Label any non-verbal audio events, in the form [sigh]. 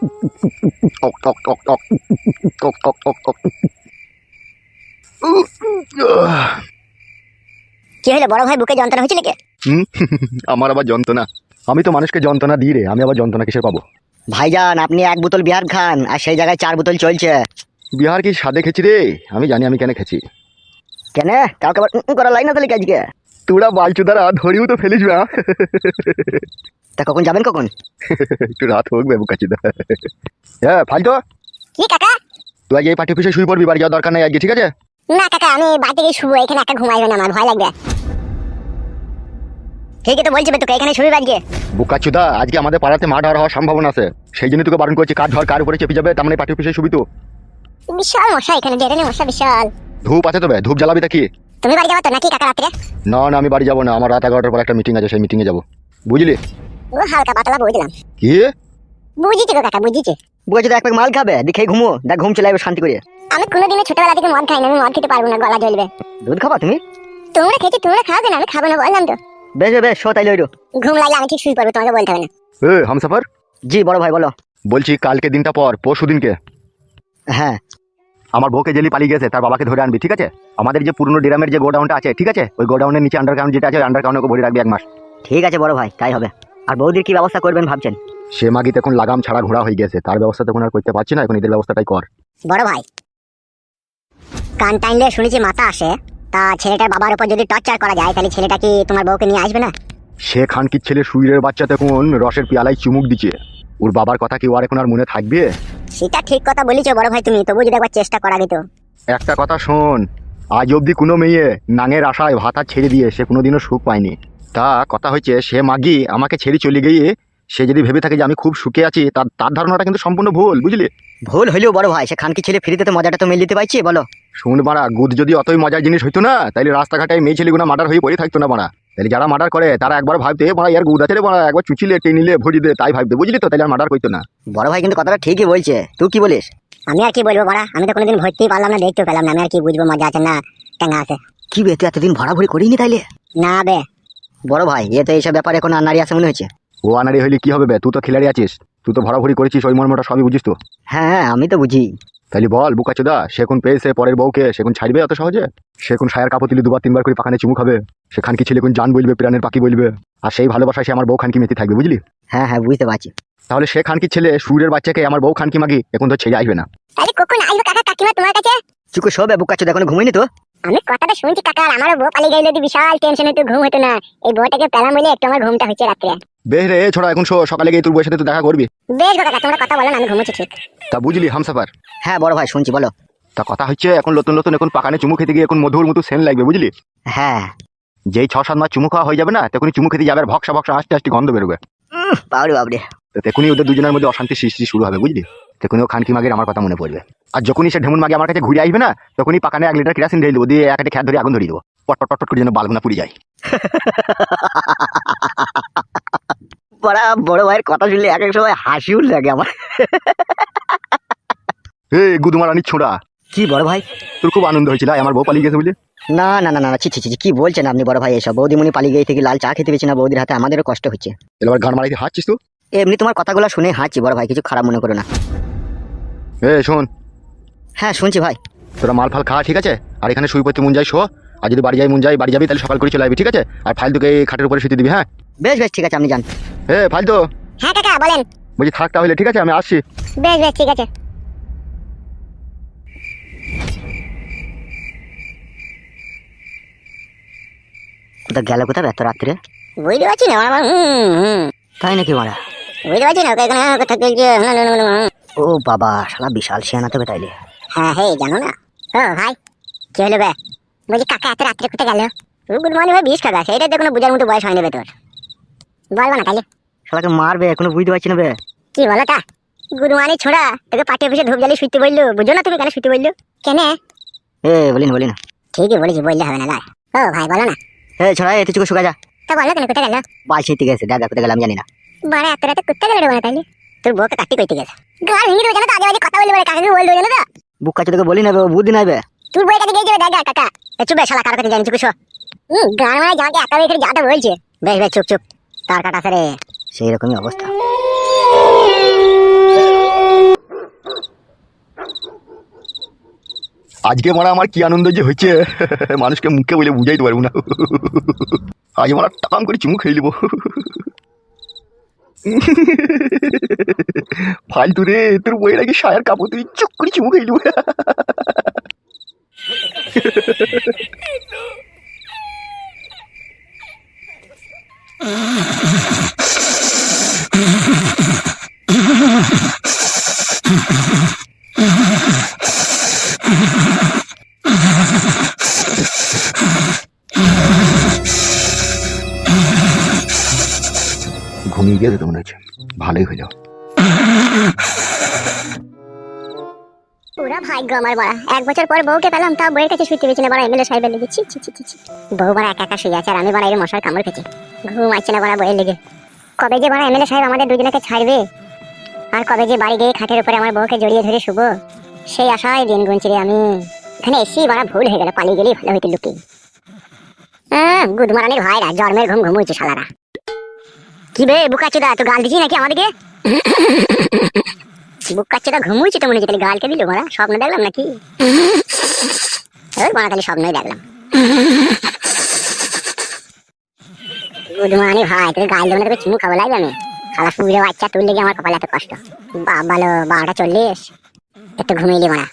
টক টক টক টক টক টক টক টক কি হলো বড় ভাই বুকে যন্ত্রণা হয়েছিল কি আমার আবার যন্ত্রণা। আমি তো মানুষকে যন্ত্রণা দিই রে আমি আবার যন্ত্রণা কিসে পাবো? ভাইজান আপনি এক বোতল বিহার খান আর সেই জায়গায় চার বোতল চলছে। বিহার কি সাদে খেছি রে? আমি জানি আমি কেন খেছি কেন? কাউকে আবার করা লাই না তাহলে কি আজকে? তোরা বালচুদারা ধরিও তো ফেলিস না। তা কখন যাবেন কখন? [laughs] একটু রাত হোক বেবু কাচিদা [laughs] হ্যাঁ ফালতো। কি কাকা? তুই আজ এই পাঠ্য পিছিয়ে শুয়ে পড়বি বাড়ি যাওয়ার দরকার নেই আজকে ঠিক আছে? না কাকা আমি বাড়িতে গিয়ে শুবো এখানে একা ঘুমাইবে না আমার ভয় লাগবে। ঠিকই তো বলছি তোকে এখানে শুবি বাড়িয়ে বুকাচুদা আজকে আমাদের পাড়াতে মাঠ আর হওয়ার সম্ভাবনা আছে। সেই জন্য তোকে বারণ করছি কাঠ ধর কার উপরে চেপে যাবে তার মানে পাঠ্য পিছিয়ে শুবি তো। বিশাল মশা এখানে ডেরেনে মশা বিশাল। ধূপ আছে তবে ধূপ জ্বালাবি তা কি? তুমি বাড়ি যাব তো নাকি কাকা রাত্রে? না না আমি বাড়ি যাব না আমার রাত এগারোটার পর একটা মিটিং আছে সেই মিটিংয়ে যাব। বুঝলি? ও হালকা পাতলা বুঝলাম কি? বুঝিছি গো কাকা বুঝিছি। বলছি তো এক প্যাক মাল খাবে দেখে ঘুমো দেখ ঘুম চলে যাবে শান্তি করে। আমি কোনোদিনও ছোটবেলা থেকে মদ খাই না আমি মদ খেতে পারব না গলা জ্বলবে। দুধ খাবা তুমি? তোমরা খেয়েছি তোমরা খাবে না আমি খাব না বললাম তো। বেশ বেশ শো তাইলে ওইটু ঘুম লাগলে আমি ঠিক শুয়ে পড়ব তোমাকে বলতে হবে না। এ হামসাফার? জি বড় ভাই বলো। বলছি কালকে দিনটা পর পরশু দিনকে। হ্যাঁ। আমার বউকে জেলি পালিয়ে গেছে তার বাবাকে ধরে আনবি ঠিক আছে? আমাদের যে পুরনো ড্রামের যে গোডাউনটা আছে ঠিক আছে? ওই গোডাউনের নিচে আন্ডারগ্রাউন্ড যেটা আছে আন্ডারগ্রাউন্ডে ওকে ভরে রাখবি এক মাস। ঠিক আছে বড় ভাই তাই হবে। আর বৌদির কি ব্যবস্থা করবেন ভাবছেন? সে মাগি তখন লাগাম ছাড়া ঘোড়া হয়ে গেছে তার ব্যবস্থা তখন আর করতে পারছি না এখন এদের ব্যবস্থাটাই কর। বড় ভাই কান টাইনলে শুনেছি মাথা আসে তা ছেলেটার বাবার উপর যদি টর্চার করা যায় তাহলে ছেলেটা কি তোমার বউকে নিয়ে আসবে না? সে খানকির ছেলে সুইরের বাচ্চা তখন রসের পিয়ালায় চুমুক দিচ্ছে। ওর বাবার কথা কি ওর এখন আর মনে থাকবে? সেটা ঠিক কথা বলেছ বড় ভাই তুমি তবু যদি একবার চেষ্টা করা যেত একটা কথা শোন আজ অবধি কোনো মেয়ে নাঙের আশায় ভাতা ছেড়ে দিয়ে সে কোনোদিনও সুখ পায়নি। তা কথা হয়েছে সে মাগি আমাকে ছেড়ে চলে গিয়ে সে যদি ভেবে থাকে যে আমি খুব সুখে আছি তার তার ধারণাটা কিন্তু সম্পূর্ণ ভুল বুঝলি? ভুল হইলেও বড় ভাই সে খানকি ছেলে ফ্রিতে তো মজাটা তো মেল দিতে পারছি বলো। শুন মারা গুদ যদি অতই মজার জিনিস হইতো না তাহলে রাস্তাঘাটে মেয়ে ছেলেগুলো মার্ডার হয়ে পড়ে থাকতো না মারা তাহলে যারা মার্ডার করে তারা একবার ভাবতে মারা ইয়ার গুদ আছে রে মারা একবার চুচিলে টেনিলে ভরি দে তাই ভাবতে বুঝলি তো? তাহলে আর মার্ডার করতো না। বড় ভাই কিন্তু কথাটা ঠিকই বলছে। তুই কি বলিস? আমি আর কি বলব বড়া? আমি তো কোনোদিন ভর্তি পারলাম না দেখতে পেলাম না আমি আর কি বুঝব মজা আছে না টেঙ্গা আছে। কি বে তুই এতদিন ভরা ভরি করিনি তাইলে? না বে বড় ভাই এ তো এইসব ব্যাপারে এখন আনারি আছে মনে হচ্ছে ও আনারি হইলে কি হবে বে? তুই তো খেলাড়ি আছিস। তুই তো ভরাভরি করেছিস ওই মর্মটা সবই বুঝিস তো। হ্যাঁ আমি তো বুঝি। তাহলে বল বুকাচোদা সে কোন পেয়েছে পরের বউকে সে কোন ছাড়বে অত সহজে? সে কোন সায়ার কাপড় তুলি দুবার তিনবার করে পাখানে চুমু খাবে? সেখান কি ছেলে কোন জান বলবে প্রাণের পাখি বলবে? আর সেই ভালোবাসায় সে আমার বউ খানকি মেতে থাকবে বুঝলি? হ্যাঁ হ্যাঁ বুঝতে পারছি। তাহলে সে খানকি ছেলে সুরের বাচ্চাকে আমার বউ খানকি মাগি এখন তো ছেড়ে আসবে না। তাহলে কখন আসবে কাকা কাকিমা তোমার কাছে? চুকু শোবে বুকাচ্ছ এখন ঘুমাইনি তো? আমি কথাটা শুনছি কাকা আর আমারও বউ পালিয়ে গেলে যদি বিশাল টেনশনে তো ঘুম হতো না। এই বউটাকে পেলাম বলে একটু আমার ঘুমটা হচ্ছে রাত্রে। বেশ রে ছোড়া এখন শো সকালে গিয়ে তোর বউয়ের সাথে তুই দেখা করবি। বেশ গো কাকা তোমরা কথা বলো না আমি ঘুমোচ্ছি ঠিক। তা বুঝলি হামসাফার। হ্যাঁ বড় ভাই শুনছি বলো। তা কথা হচ্ছে এখন নতুন নতুন এখন পাকানে চুমু খেতে গিয়ে এখন মধুর মতো সেন লাগবে বুঝলি? হ্যাঁ। যেই ছ সাত মাস চুমু খাওয়া হয়ে যাবে না তখনই চুমু খেতে যাবে আর ভক্সা ভক্সা আস্তে আস্তে গন্ধ বেরোবে। বাবরে বাবরে। তো তখনই ওদের দুজনের মধ্যে অশান্তি সৃষ্টি শুরু হবে বুঝলি? তখনই ও খানকি মাগের আমার কথা মনে পড়বে। আর যখনই সে ঢেমুন মাগে আমার কাছে ঘুরে আসবে না তখনই পাকানে এক লিটার কেরাসিন ঢেলে দেবো দিয়ে এক একটা খ্যাত ধরে আগুন ধরিয়ে দেবো। পট পট পট পট করে যেন বালগুনা পুড়ে যায়। [laughs] বড়া বড় ভাইয়ের কথা শুনলে এক এক সময় হাসিও লাগে আমার। [laughs] হে গুদমারানি ছোড়া। কি বড় ভাই? তোর খুব আনন্দ হয়েছিল আমার বউ পালিয়ে গেছে বুঝলি না না না না ছি ছি কি বলছেন আপনি বড় ভাই এসব? বৌদিমণি পালিয়ে গিয়ে থেকে লাল চা খেতে পেয়েছি না বৌদির হাতে আমাদেরও কষ্ট হচ্ছে। এবার গান মারাইতে হাঁটছিস তো? এমনি তোমার কথাগুলো শুনে হাঁচি বড় ভাই কিছু খারাপ মনে করো না। এ শোন। হ্যাঁ শুনছি ভাই। তোরা মাল ফাল খা ঠিক আছে? আর এখানে শুই পড়তে মন যাই শো। আর যদি বাড়ি যাই মন যাই বাড়ি যাবি তাহলে সকাল করে চলে আসবি ঠিক আছে? আর ফাইল তোকে এই খাটের উপরে শুতে দিবি হ্যাঁ? বেশ বেশ ঠিক আছে আপনি যান। হে ফাইল তো হ্যাঁ কাকা বলেন। বলছি থাক তাহলে ঠিক আছে? আমি আসছি। বেশ বেশ ঠিক আছে। কোথাও গেল কোথাও এত রাত্রে? বুঝতে পারছি না হুম হুম। তাই নাকি মারা? বুঝতে পারছি না ওকে ও বাবা শালা বিশাল শিয়ানা তবে তাইলে। হ্যাঁ হে জানো না? ও ভাই কি হলো বে? বলছি কাকা এত রাত্রে কোথায় গেল? গুড মর্নিং ভাই বিষ খাগা সেটা তো কোনো বোঝার মতো বয়স হয়নি বে তোর। বলব না তাহলে শালাকে মারবে এখনও বুঝতে পারছি না বে। কি বলো তা? গুড মর্নিং ছোড়া তোকে পাটি অফিসে ধূপ জ্বালিয়ে শুইতে বলল। বুঝো না তুমি কেন শুইতে বলল? কেন? এ বলি না বলি না ঠিকই বলেছি বললে হবে না লাই ও ভাই বলো না। এ ছড়া এতে চুকু শুকা যা। তা বলো কেন কোথায় গেল? বালছি ঠিক আছে দেখা কোথায় গেলাম জানি না। বড় এত রাতে কোথায় গেল রে তাইলে? তোর বউকে কাটি কইতে গেছে। গাল ভেঙে দেবে জানো তো আগে আগে কথা বলি বলে কাকে কি বলবে জানো তো? বুক কাছে তোকে বলি না বুদ্ধি নাইবে তুই বউ কাছে গিয়ে যাবে দেখা কাকা। এ চুপ শালা কার কাছে জানি চুপ হুম গান মানে যাকে একা এখানে যাটা বলছে। বেশ বেশ চুপ চুপ। তার কাটা সরে সেই রকমই অবস্থা। আজকে মারা আমার কি আনন্দ যে হয়েছে মানুষকে মুখে বলে বুঝাইতে পারব না। আজ মারা টাকাম করে চুমু খেয়ে নেব। ফালতু রে তোর বইয়ের আগে সায়ার কাপড় তুই চুপ করে চুমু খেয়ে [laughs] [laughs] ঘুমিয়ে গিয়ে তো মনে হচ্ছে ভালোই পুরা ভাগ্য আমার বড়া। এক বছর পর বউকে পেলাম, তাও বউয়ের কাছে শুতে না, বড়া এমএলএ সাহেবের লেগে। ছি ছি ছি ছি। বউ বড়া একা একা শুয়ে আছে, আর আমি বড়া এর মশার কামড় ঘুম আসছে না বড়া বউয়ের লেগে। কবে যে বড়া এমএলএ সাহেব আমাদের দুজনকে ছাড়বে? আর কবে যে বাড়ি গিয়ে খাটের উপরে আমার বউকে জড়িয়ে ধরে শুবো? সেই আশায় দিন গুনছি রে আমি। এখানে এসেই বড়া ভুল হয়ে গেল, পালিয়ে গেলেই ভালো হইতো গুদমারানির ভাইরা, জন্মের ঘুম ঘুমুইছে শালারা। কি বে বুকাচুদা তুই গাল দিছি নাকি আমাদেরকে? বুক কাচ্চাটা ঘুমুইছে তো মনে হচ্ছে খালি গালকে দিল মারা স্বপ্ন দেখলাম নাকি? ওই মারা খালি স্বপ্নই দেখলাম। গুড মর্নিং ভাই, তোকে গাল দেবো তোকে চুমু খাব লাগবে আমি। খালা পুজো বাচ্চা তুললে লেগে আমার কপালে এত কষ্ট। বাবালো বারোটা চল্লিশ। একটু ঘুমিয়ে মারা